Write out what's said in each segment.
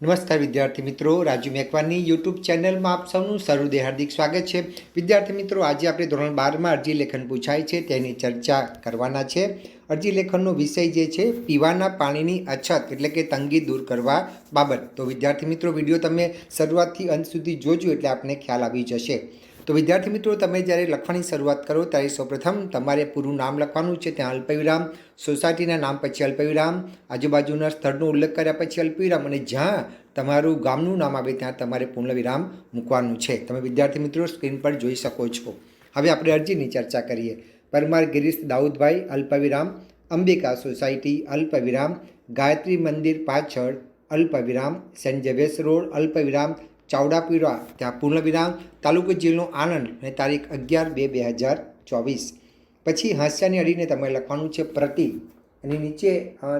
નમસ્કાર વિદ્યાર્થી મિત્રો, રાજુ મેકવાની યુટ્યુબ ચેનલમાં આપ સૌનું સરુદે હાર્દિક સ્વાગત છે. વિદ્યાર્થી મિત્રો, આજે આપણે ધોરણ બારમાં અરજી લેખન પૂછાય છે, તેની ચર્ચા કરવાના છે. અરજી લેખનનો વિષય જે છે, પીવાના પાણીની અછત, એટલે કે તંગી દૂર કરવા બાબત. તો વિદ્યાર્થી મિત્રો, વીડિયો તમે શરૂઆતથી અંત સુધી જોજો, એટલે આપને ખ્યાલ આવી જશે. તો વિદ્યાર્થી મિત્રો, તમે જ્યારે લખવાની શરૂઆત કરો ત્યારે સૌપ્રથમ તમારે પૂરું નામ લખવાનું છે, ત્યાં અલ્પવિરામ. સોસાયટીના નામ પછી અલ્પવિરામ. આજુબાજુના સ્થળનો ઉલ્લેખ કર્યા પછી અલ્પવિરામ અને જ્યાં તમારું ગામનું નામ આવે ત્યાં તમારે પૂર્ણવિરામ મૂકવાનું છે. તમે વિદ્યાર્થી મિત્રો, સ્ક્રીન પર જોઈ શકો છો. હવે આપણે અરજીની ચર્ચા કરીએ. પરમાર ગિરીશ દાઉદભાઈ, અલ્પવિરામ. અંબિકા સોસાયટી, અલ્પવિરામ. ગાયત્રી મંદિર પાછળ અલ્પવિરામ. સેન્ટ ઝેવિયર્સ રોડ, અલ્પવિરામ. ચાવડાપુરા ત્યાં પૂર્ણવિરામ તાલુકો જિલ્લો આનંદ અને તારીખ અગિયાર બે બે હજાર ચોવીસ. પછી હાસ્યાની અડીને તમારે લખવાનું છે પ્રતિ અને નીચે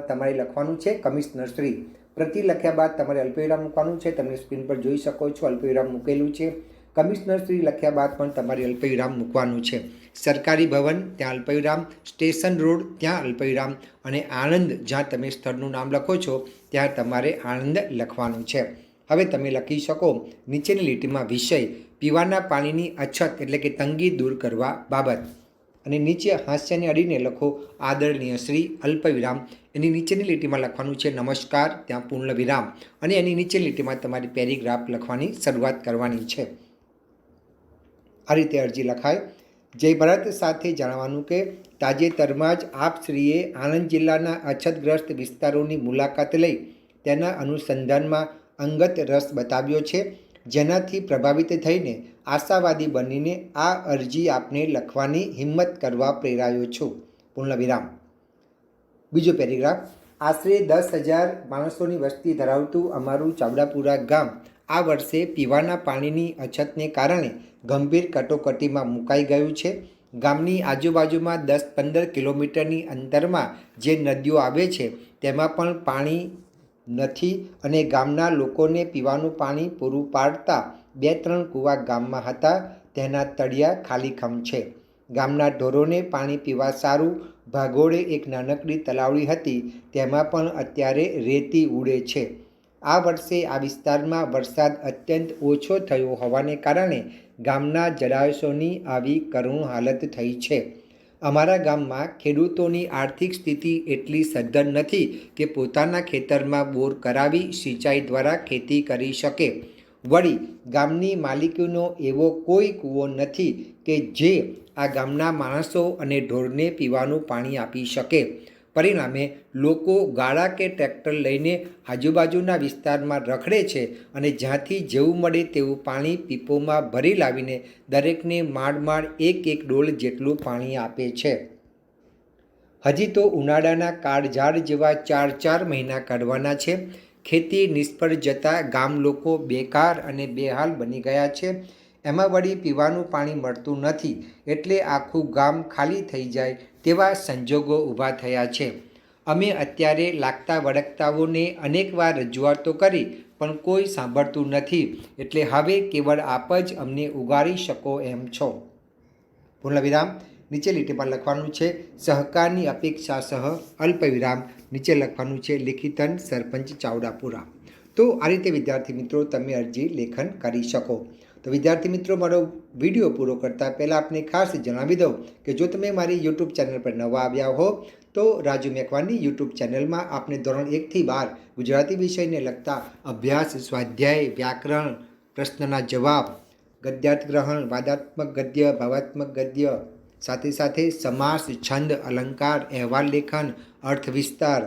તમારે લખવાનું છે કમિશનર શ્રી પ્રતિ લખ્યા બાદ તમારે અલ્પવિરામ મૂકવાનું છે. તમે સ્ક્રીન પર જોઈ શકો છો અલ્પવિરામ મૂકેલું છે. કમિશનર શ્રી લખ્યા બાદ પણ તમારે અલ્પવિરામ મૂકવાનું છે. સરકારી ભવન, ત્યાં અલ્પવિરામ. સ્ટેશન રોડ, ત્યાં અલ્પવિરામ. અને આણંદ, જ્યાં તમે સ્થળનું નામ લખો છો, ત્યાં તમારે આણંદ લખવાનું છે. હવે તમે લખી શકો, નીચેની લીટીમાં વિષય, પીવાના પાણીની અછત એટલે કે તંગી દૂર કરવા બાબત. અને નીચે હાસ્યને અડીને લખો, આદરણીય શ્રી અલ્પવિરામ. એની નીચેની લીટીમાં લખવાનું છે, નમસ્કાર. ત્યાં પૂર્ણ વિરામ અને એની નીચેની લીટીમાં તમારી પેરેગ્રાફ લખવાની શરૂઆત કરવાની છે. આ રીતે અરજી લખાય. જય ભરત સાથે જણાવવાનું કે, તાજેતરમાં જ આપશ્રીએ આણંદ જિલ્લાના અછતગ્રસ્ત વિસ્તારોની મુલાકાત લઈ તેના અનુસંધાનમાં અંગત રસ બતાવ્યો છે. જેનાથી પ્રભાવિત થઈને આશાવાદી બનીને આ અરજી આપને લખવાની હિંમત કરવા પ્રેરાયો છું. પૂર્ણવિરામ બીજો પેરેગ્રાફ. આશરે દસ હજાર માણસોની વસ્તી ધરાવતું અમારું ચાવડાપુરા ગામ આ વર્ષે પીવાના પાણીની અછતને કારણે ગંભીર કટોકટીમાં મુકાઈ ગયું છે. ગામની આજુબાજુમાં દસ પંદર કિલોમીટરની અંતરમાં જે નદીઓ આવે છે, તેમાં પણ પાણી નથી અને ગામના લોકોને પીવાનું પાણી પૂરું પાડતા બે ત્રણ કૂવા ગામમાં હતા. તેના તળિયા ખાલીખમ છે. ગામના ઢોરોને પાણી પીવા સારું ભાગોળે એક નાનકડી તલાવડી હતી. તેમાં પણ અત્યારે રેતી ઉડે છે. આ વર્ષે આ વિસ્તારમાં વરસાદ અત્યંત ઓછો થયો હોવાને કારણે ગામના જળાશયોની આવી કરુણ હાલત થઈ છે. અમારા ગામમાં ખેડૂતોની આર્થિક સ્થિતિ એટલી સદ્ધર નથી કે પોતાના ખેતરમાં બોર કરાવી સિંચાઈ દ્વારા ખેતી કરી શકે. વળી, ગામની માલિકીનો એવો કોઈ કૂવો નથી કે જે આ ગામના માણસો અને ઢોરને પીવાનું પાણી આપી શકે. પરિણામે લોકો ગાળા કે ટ્રેક્ટર લઈને આજુબાજુના વિસ્તારમાં રખડે છે અને જ્યાંથી જેવું મળે તેવું પાણી પીપોમાં ભરી લાવીને દરેકને માંડ માંડ એક એક ડોલ જેટલું પાણી આપે છે. હજી તો ઉનાળાના કાળઝાળ જેવા ચાર ચાર મહિના કાઢવાના છે. ખેતી નિષ્ફળ જતાં ગામ લોકો બેકાર અને બેહાલ બની ગયા છે. એમાં વળી પીવાનું પાણી મળતું નથી. એટલે આખું ગામ ખાલી થઈ જાય તેવા સંજોગો ઊભા થયા છે? અમે અત્યારે લાગતા વળગતાઓને અનેકવાર રજૂઆતો કરી, પણ કોઈ સાંભળતું નથી. એટલે હવે કેવળ આપ જ અમને ઉગાડી શકો એમ છો. પૂર્ણવિરામ નીચે લીટીમાં લખવાનું છે, સહકારની અપેક્ષા સહ અલ્પવિરામ. નીચે લખવાનું છે, લેખિતન સરપંચ ચાવડાપુરા. તો આ રીતે વિદ્યાર્થી મિત્રો તમે અરજી લેખન કરી શકો. તો વિદ્યાર્થી મિત્રો, મારો વીડિયો પૂરો કરતાં પહેલાં આપને ખાસ જણાવી દઉં કે જો તમે મારી યુટ્યુબ ચેનલ પર નવા આવ્યા હો, તો રાજુ મેકવાની યુટ્યુબ ચેનલમાં આપને ધોરણ એકથી બાર ગુજરાતી વિષયને લગતા અભ્યાસ, સ્વાધ્યાય, વ્યાકરણ, પ્રશ્નના જવાબ ગદ્યાર્થ ગ્રહણ વાદાત્મક ગદ્ય, ભાવાત્મક ગદ્ય, સાથે સાથે સમાસ, છંદ, અલંકાર, અહેવાલ લેખન અર્થ વિસ્તાર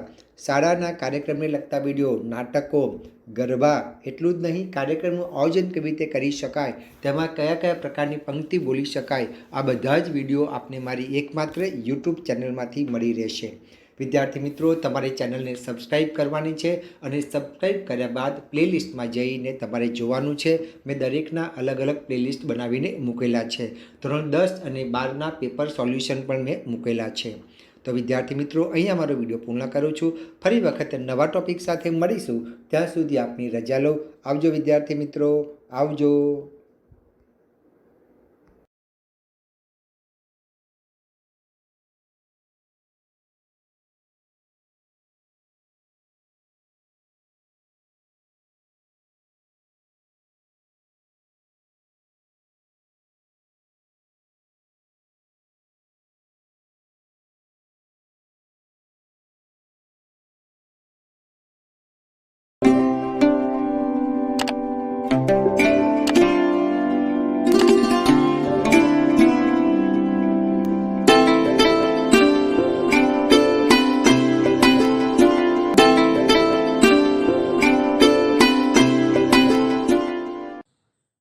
શાળાના કાર્યક્રમને લગતા વીડિયો, નાટકો, ગરબા, એટલું જ નહીં, કાર્યક્રમનું આયોજન કેવી રીતે કરી શકાય, તેમાં કયા કયા પ્રકારની પંક્તિ બોલી શકાય, આ બધા જ વીડિયો આપને મારી એકમાત્ર યુટ્યુબ ચેનલમાંથી મળી રહેશે. વિદ્યાર્થી મિત્રો, તમારે ચેનલને સબસ્ક્રાઈબ કરવાની છે અને સબસ્ક્રાઈબ કર્યા બાદ પ્લેલિસ્ટમાં જઈને તમારે જોવાનું છે. મેં દરેકના અલગ અલગ પ્લેલિસ્ટ બનાવીને મૂકેલા છે. ધોરણ દસ અને બારના પેપર સોલ્યુશન પણ મેં મૂકેલા છે. તો વિદ્યાર્થી મિત્રો, અહીંયા મારો વીડિયો પૂર્ણ કરું છું. ફરી વખત નવા ટોપિક સાથે મળીશું. ત્યાં સુધી આપની રજા લો. આવજો વિદ્યાર્થી મિત્રો. આવજો.